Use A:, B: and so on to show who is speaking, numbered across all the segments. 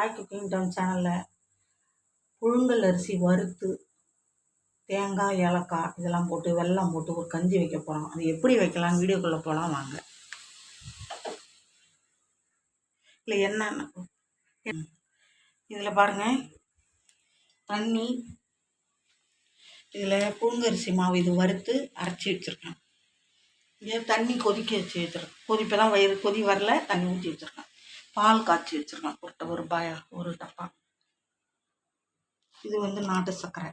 A: Hi cooking down சேனலில் புழுங்கல் அரிசி வறுத்து தேங்காய் ஏலக்காய் இதெல்லாம் போட்டு வெல்லம் போட்டு ஒரு கஞ்சி வைக்க போகிறோம் அது எப்படி வைக்கலாம்னு வீடியோக்குள்ளே போகலாம் வாங்க. இல்லை என்னென்ன? இதில் பாருங்கள் தண்ணி இதில் புழுங்கரிசி மாவு இது வறுத்து அரைச்சி வச்சுருக்கேன். இங்கே தண்ணி கொதிக்க வச்சு வச்சுருக்கேன். கொதிப்பெல்லாம் வயிறு கொதி வரல தண்ணி ஊற்றி வச்சுருக்கேன். பால் காய்ச்சி வச்சுருக்கேன். ஒரு ஒரு பாயா ஒரு டப்பா. இது வந்து நாட்டு சர்க்கரை.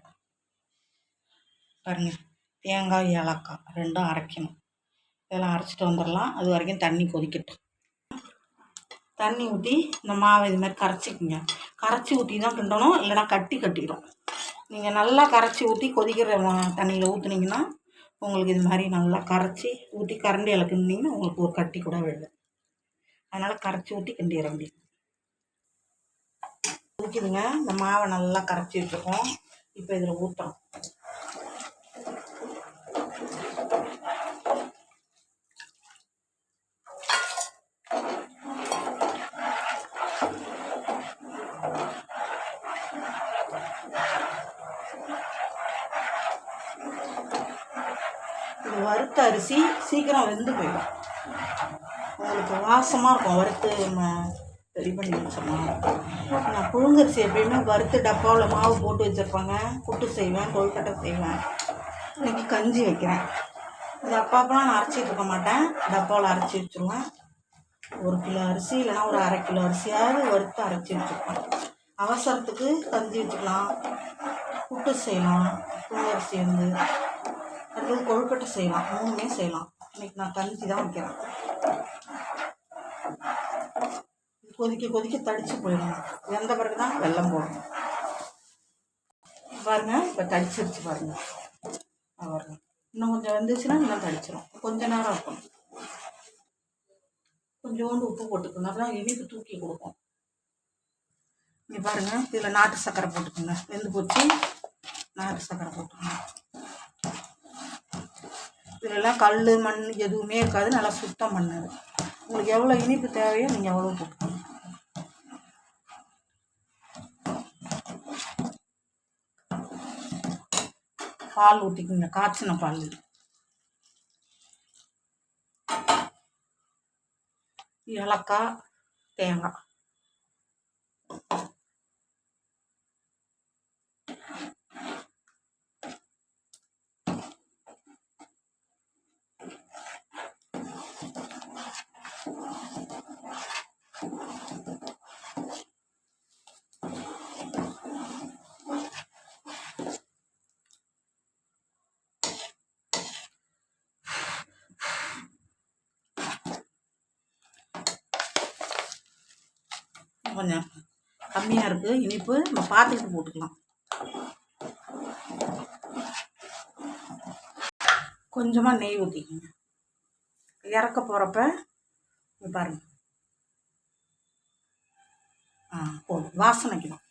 A: பாருங்க. தேங்காய் ஏலக்காய் ரெண்டும் அரைக்கணும். இதெல்லாம் அரைச்சிட்டு வந்துடலாம். அது வரைக்கும் தண்ணி கொதிக்கட்டும். தண்ணி ஊற்றி இந்த மாவை இது மாதிரி கரைச்சிக்கோங்க. கரைச்சி ஊற்றி தான் கிண்டணும். இல்லைனா கட்டி கட்டிடும். நீங்கள் நல்லா கரைச்சி ஊற்றி கொதிக்கிற தண்ணியில் ஊற்றுனீங்கன்னா உங்களுக்கு இது மாதிரி நல்லா கரைச்சி ஊற்றி கரண்டி இலக்குனீங்கன்னா உங்களுக்கு ஒரு கட்டி கூட விழுது அதனால் கரைச்சி ஊற்றி கிண்டிட வேண்டியது. ஊற்றிடுங்க இந்த மாவை நல்லா கரைச்சி வச்சுருக்கோம். இப்போ இதில் ஊற்றுறோம் வறுத்த அரிசி சீக்கிரம் வெந்து போயிடும். உங்களுக்கு வாசமாக இருக்கும். வறுத்து நம்ம ரெடி பண்ணி வச்சோம்னா. நான் புழுங்கரிசி எப்பயுமே வறுத்து டப்பாவில் மாவு போட்டு வச்சுருப்பாங்க. புட்டு செய்வேன் கொழுக்கட்டை செய்வேன். இன்றைக்கி கஞ்சி வைக்கிறேன். இது அப்பாப்பெல்லாம் நான் அரைச்சிட்டு இருக்க மாட்டேன். டப்பாவில் அரைச்சி வச்சுருவேன். ஒரு கிலோ அரிசி இல்லைனா ஒரு அரை கிலோ அரிசியாவது வறுத்து அரைச்சி வச்சுருப்பேன். அவசரத்துக்கு கஞ்சி வச்சுக்கலாம். புட்டு செய்யலாம். புழுங்கரிசி வந்து அடுத்தது கொழுக்கட்டை செய்யலாம். மூணுமே செய்யலாம். இன்றைக்கி நான் கஞ்சி தான் வைக்கிறேன். கொதிக்க கொதிக்க தடிச்சு போயிடும் வெந்த பிறகு தான் வெள்ளம் போடணும். பாருங்க இப்போ தடிச்சிருச்சு பாருங்க. பாருங்க. இன்னும் கொஞ்சம் வந்துச்சுன்னா இன்னும் தடிச்சிடும் கொஞ்ச நேரம் இருக்கும் கொஞ்சோண்டு உப்பு போட்டுக்கணும். அப்புறம் இனிப்பு தூக்கி கொடுக்கும். இங்கே பாருங்க இதில் நாட்டு சர்க்கரை போட்டுக்கோங்க. வெந்து போச்சு. நாட்டு சர்க்கரை போட்டுக்கோங்க. இதிலெல்லாம் கல் மண் எதுவுமே இருக்காது. நல்லா சுத்தம் பண்ணது உங்களுக்கு எவ்வளோ இனிப்பு தேவையோ நீங்கள் எவ்வளோ போட்டுக்கணும் பால் ஊற்றிக்குங்க காய்ச்சின பால். ஏலக்காய் தேங்காய். கொஞ்சம் கம்மியாக இருக்குது இனிப்பு நம்ம பார்த்துக்கிட்டு போட்டுக்கலாம். கொஞ்சமாக நெய் ஊற்றிக்கோங்க இறக்க போகிறப்ப பாருங்கள் ஆ போதும். வாசனைக்கு தான்.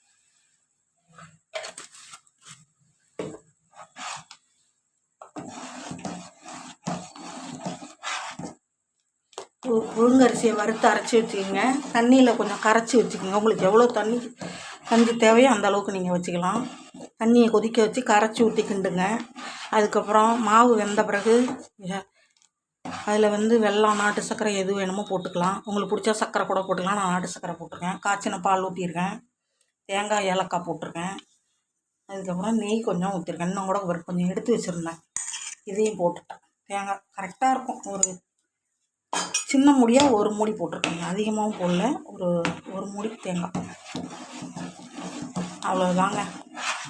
A: புழுங்கரிசியை வறுத்து அரைச்சி வச்சுக்கோங்க. தண்ணியில் கொஞ்சம் கரைச்சி வச்சுக்கோங்க. உங்களுக்கு எவ்வளோ தண்ணி கஞ்சி தேவையோ அந்த அளவுக்கு நீங்கள் வச்சுக்கலாம். தண்ணியை கொதிக்க வச்சு கரைச்சி ஊற்றி கிண்டுங்க. அதுக்கப்புறம் மாவு வெந்த பிறகு அதில் வந்து வெள்ளம் நாட்டு சர்க்கரை எது வேணுமோ போட்டுக்கலாம். உங்களுக்கு பிடிச்சா சர்க்கரை கூட போட்டுக்கலாம். நான் நாட்டு சர்க்கரை போட்டிருக்கேன். காய்ச்சின பால் ஊற்றிருக்கேன் தேங்காய் ஏலக்காய் போட்டிருக்கேன். அதுக்கப்புறம் நெய் கொஞ்சம் ஊற்றிருக்கேன் இன்னும் கூட ஒரு கொஞ்சம் எடுத்து வச்சுருந்தேன். இதையும் போட்டுட்டேன். தேங்காய் கரெக்டாக இருக்கும். ஒரு சின்ன மூடியாக ஒரு மூடி போட்டிருக்கோங்க. அதிகமாகவும் போடல. ஒரு ஒரு மூடி தேங்காய். அவ்வளோதாங்க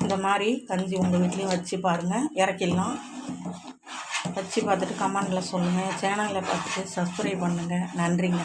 A: இந்த மாதிரி கஞ்சி உங்கள் வீட்லேயும் வச்சு பாருங்கள் இறக்கிடலாம். வச்சு பார்த்துட்டு கமெண்டில் சொல்லுங்கள் சேனலில் பார்த்துட்டு சப்ஸ்கிரைப் பண்ணுங்கள் நன்றிங்க.